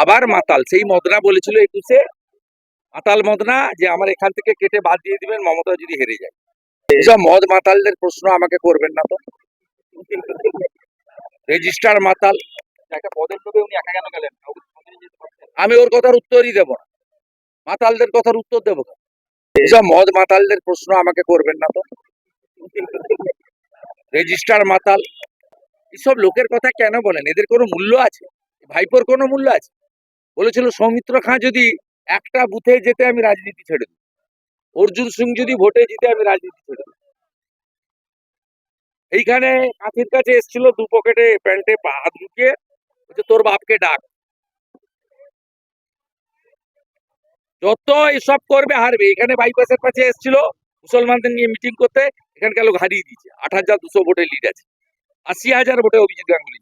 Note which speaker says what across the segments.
Speaker 1: আবার মাতাল সেই মদনা বলেছিল একুশে। মাতাল মদনা যে আমার এখান থেকে কেটে বাদ দিয়ে দিবেন মমতা যদি হেরে যায়। এসব মদ মাতালদের প্রশ্ন আমাকে করবেন না তো। রেজিস্টার মাতাল।
Speaker 2: একটা পদের লোভে উনি একা কেন গেলেন?
Speaker 1: আমি ওর কথার উত্তরই দেব না। মাতালদের কথার উত্তর দেবো কেন? এসব মদ মাতালদের প্রশ্ন আমাকে করবেন না তো। রেজিস্টার মাতাল। এসব লোকের কথা কেন বলেন? এদের কোনো মূল্য আছে? ভাইপোর কোনো মূল্য আছে? বলেছিল, সৌমিত্র খাঁ যদি একটা বুথে যেতে আমি রাজনীতি ছেড়ে দেব। অর্জুন সিং যদি ভোটে জিতে আমি রাজনীতি ছেড়ে দেব। এইখানে কাঁথির কাছে এসেছিল, দু পকেটে প্যান্টে হাত ঢুকিয়ে তোর বাপকে ডাক। যত এসব করবে, হারবে। এখানে বাইপাসের কাছে এসেছিল, মুসলমানদের নিয়ে মিটিং করতে। এখানকার লোক হারিয়ে দিয়েছে। আট হাজার দুশো ভোটে লিড আছে। আশি হাজার ভোটে অভিজিৎ গাঙ্গুলি।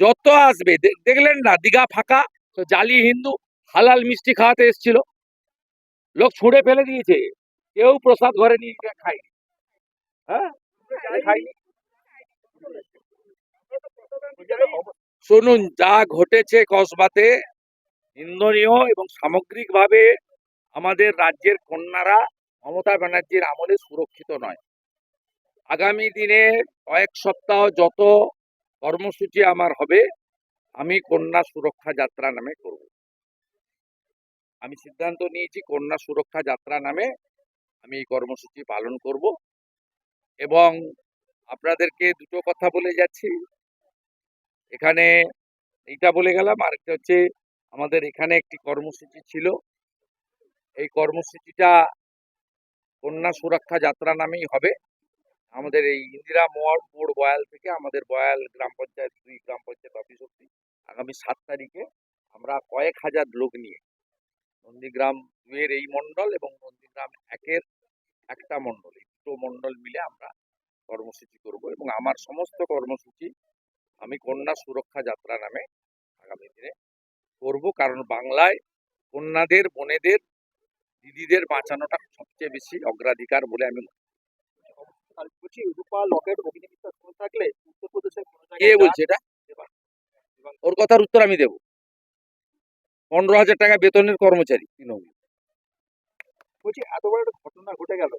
Speaker 1: যত আসবে দেখলেন না দীঘা ফাঁকা তো জালি হিন্দু হালাল মিষ্টি খাওয়াতে এসেছিল। লোক ছুঁড়ে ফেলে দিয়েছে। কেউ প্রসাদ ঘরে নিয়ে খায়নি। হ্যাঁ? খায়নি। শুনুন যা ঘটেছে কসবাতে নিন্দনীয় এবং সামগ্রিকভাবে আমাদের রাজ্যের কন্যারা মমতা ব্যানার্জির আমলে সুরক্ষিত নয়। আগামী দিনে কয়েক সপ্তাহ যত কর্মসূচি আমার হবে, আমি কন্যা সুরক্ষা যাত্রা নামে করব। আমি সিদ্ধান্ত নিয়েছি কন্যা সুরক্ষা যাত্রা নামে আমি এই কর্মসূচি পালন করব। এবং আপনাদেরকে দুটো কথা বলে যাচ্ছি। এখানে এইটা বলে গেলাম আর আরেকটা হচ্ছে আমাদের এখানে একটি কর্মসূচি ছিল। এই কর্মসূচিটা কন্যা সুরক্ষা যাত্রা নামেই হবে। আমাদের এই ইন্দিরা মোড় মোড় বয়াল থেকে আমাদের বয়াল গ্রাম পঞ্চায়েত, দুই গ্রাম পঞ্চায়েত অফিস অব্দি আগামী সাত তারিখে আমরা কয়েক হাজার লোক নিয়ে নন্দীগ্রাম দুয়ের এই মণ্ডল এবং নন্দীগ্রাম একের একটা মণ্ডল, এই দুটো মণ্ডল মিলে আমরা কর্মসূচি করব এবং আমার সমস্ত কর্মসূচি আমি কন্যা সুরক্ষা যাত্রা নামে আগামী দিনে করব। কারণ বাংলায় কন্যাদের, বোনেদের, দিদিদের বাঁচানোটা সবচেয়ে বেশি অগ্রাধিকার বলে আমি মনে
Speaker 2: বলছি রূপা লকেট অগ্নি বিশ্বাস থাকলে উত্তরপ্রদেশের কোনো
Speaker 1: কে বলছে এটা? ওর কথার উত্তর আমি দেব। পনেরো হাজার টাকা বেতনের কর্মচারী তৃণমূল।
Speaker 2: বলছি এত বড় একটা ঘটনা ঘটে গেল।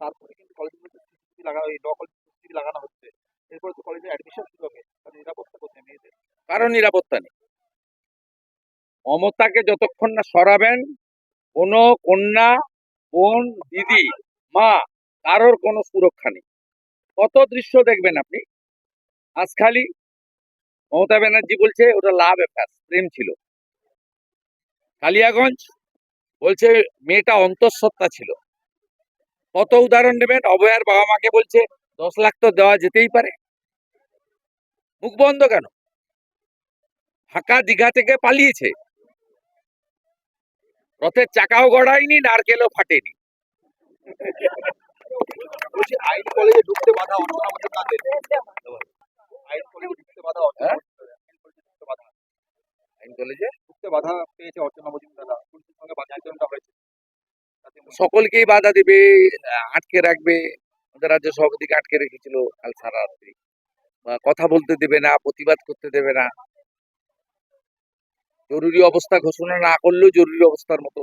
Speaker 2: তারপরে কিন্তু মধ্যে CCTV লাগানো এই ল কলেজ সিসিটিভি লাগানো হচ্ছে। এরপরে তো কলেজে অ্যাডমিশন শুরু হবে তাহলে নিরাপত্তা কোথায় মেয়েদের?
Speaker 1: কারও নিরাপত্তা নেই। মমতাকে যতক্ষণ না সরাবেন কোনো কন্যা বোন দিদি মা কারোর কোনো সুরক্ষা নেই। কত দৃশ্য দেখবেন আপনি? আজখালি মমতা ব্যানার্জি বলছে, ওটা লাভ অ্যাফেয়ার প্রেম ছিল। কালিয়াগঞ্জ বলছে, মেয়েটা অন্তঃসত্ত্বা ছিল। কত উদাহরণ নেবেন অভয়ার বাবা মাকে বলছে, দশ লাখ তো দেওয়া যেতেই পারে। মুখ বন্ধ কেন? ফাঁকা দীঘা থেকে পালিয়েছে। রথের চাকাও গড়ায়নি, নারকেলও ফাটেনি।
Speaker 2: বলছি আইন কলেজে ঢুকতে বাধা অর্চনা মজুমদারদের আইন কলেজে ঢুকতে বাধা
Speaker 1: হ্যাঁ?
Speaker 2: আইন কলেজে ঢুকতে বাধা। বাধা পেয়েছে অর্চনা মজুমদাররা পুলিশের সঙ্গে বাধায়তনটা হয়েছে।
Speaker 1: সকলকেই বাধা দেবে আটকে রাখবে। আমাদের রাজ্য সভাপতিকে আটকে রেখেছিল কাল সারা রাত্রি। বা কথা বলতে দেবে না প্রতিবাদ করতে দেবে না। জরুরি অবস্থা ঘোষণা না করলেও জরুরি অবস্থার মতো।